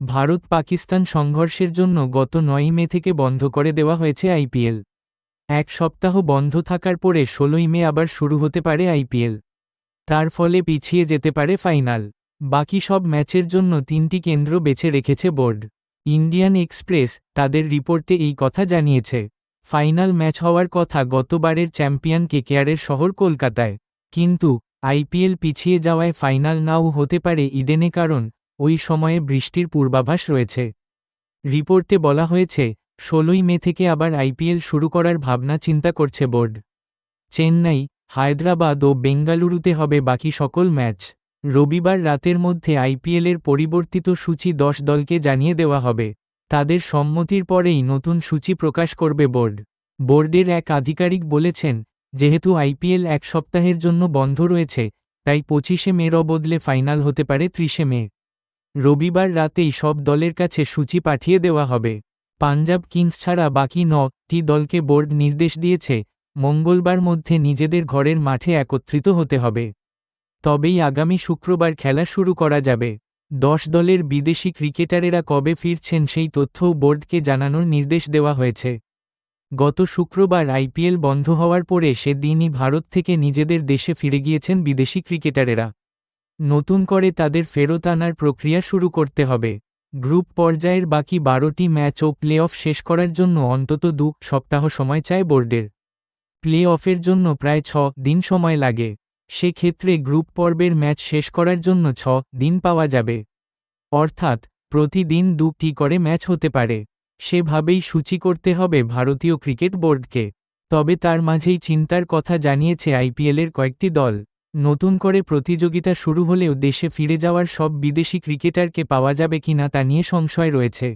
ভারত পাকিস্তান সংঘর্ষের জন্য গত নয়ই মে থেকে বন্ধ করে দেওয়া হয়েছে আইপিএল। এক সপ্তাহ বন্ধ থাকার পরে ষোলোই মে আবার শুরু হতে পারে আইপিএল। তার ফলে পিছিয়ে যেতে পারে ফাইনাল। বাকি সব ম্যাচের জন্য তিনটি কেন্দ্র বেছে রেখেছে বোর্ড। ইন্ডিয়ান এক্সপ্রেস তাদের রিপোর্টে এই কথা জানিয়েছে। ফাইনাল ম্যাচ হওয়ার কথা গতবারের চ্যাম্পিয়ন কেকেআরের শহর কলকাতায়। কিন্তু আইপিএল পিছিয়ে যাওয়ায় ফাইনাল নাও হতে পারে ইডেনে কারণ ওই সময়ে বৃষ্টির পূর্বাভাস রয়েছে। রিপোর্টে বলা হয়েছে, ষোলোই মে থেকে আবার আইপিএল শুরু করার ভাবনা চিন্তা করছে বোর্ড। চেন্নাই, হায়দ্রাবাদ ও বেঙ্গালুরুতে হবে বাকি সকল ম্যাচ। রবিবার রাতের মধ্যে আইপিএলের পরিবর্তিত সূচি দশ দলকে জানিয়ে দেওয়া হবে। তাদের সম্মতির পরেই নতুন সূচি প্রকাশ করবে বোর্ড। বোর্ডের এক আধিকারিক বলেছেন, যেহেতু আইপিএল এক সপ্তাহের জন্য বন্ধ রয়েছে, তাই পঁচিশে মের বদলে ফাইনাল হতে পারে ত্রিশে মে। রবিবার রাতেই সব দলের কাছে সূচি পাঠিয়ে দেওয়া হবে। পাঞ্জাব কিংস ছাড়া বাকি নটি দলকে বোর্ড নির্দেশ দিয়েছে, মঙ্গলবার মধ্যে নিজেদের ঘরের মাঠে একত্রিত হতে হবে। তবেই আগামী শুক্রবার খেলা শুরু করা যাবে। দশ দলের বিদেশি ক্রিকেটারেরা কবে ফিরছেন সেই তথ্যও বোর্ডকে জানানোর নির্দেশ দেওয়া হয়েছে। গত শুক্রবার আইপিএল বন্ধ হওয়ার পরে সেদিনই ভারত থেকে নিজেদের দেশে ফিরে গিয়েছেন বিদেশি ক্রিকেটারেরা। নতুন করে তাদের ফেরত আনার প্রক্রিয়া শুরু করতে হবে। গ্রুপ পর্যায়ের বাকি বারোটি ম্যাচ ও প্লে অফ শেষ করার জন্য অন্তত দু সপ্তাহ সময় চায় বোর্ডের। প্লে অফের জন্য প্রায় ছ দিন সময় লাগে। সেক্ষেত্রে গ্রুপ পর্বের ম্যাচ শেষ করার জন্য ছ দিন পাওয়া যাবে। অর্থাৎ, প্রতিদিন দুটি করে ম্যাচ হতে পারে। সেভাবেই সূচি করতে হবে ভারতীয় ক্রিকেট বোর্ডকে। তবে তার মাঝেই চিন্তার কথা জানিয়েছে আইপিএলের কয়েকটি দল। নতুন করে প্রতিযোগিতা শুরু হলেও দেশে ফিরে যাওয়ার সব বিদেশি ক্রিকেটারকে পাওয়া যাবে কিনা তা নিয়ে সংশয় রয়েছে।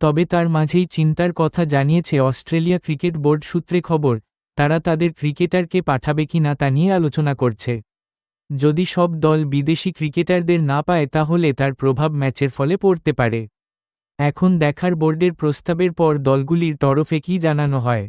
তবে তার মাঝেই চিন্তার কথা জানিয়েছে অস্ট্রেলিয়া ক্রিকেট বোর্ড সূত্রে খবর, তারা তাদের ক্রিকেটারকে পাঠাবে কিনা তা নিয়ে আলোচনা করছে। যদি সব দল বিদেশি ক্রিকেটারদের না পায় তাহলে তার প্রভাব ম্যাচের ফলে পড়তে পারে। এখন দেখার বোর্ডের প্রস্তাবের পর দলগুলির তরফে কি জানানো হয়?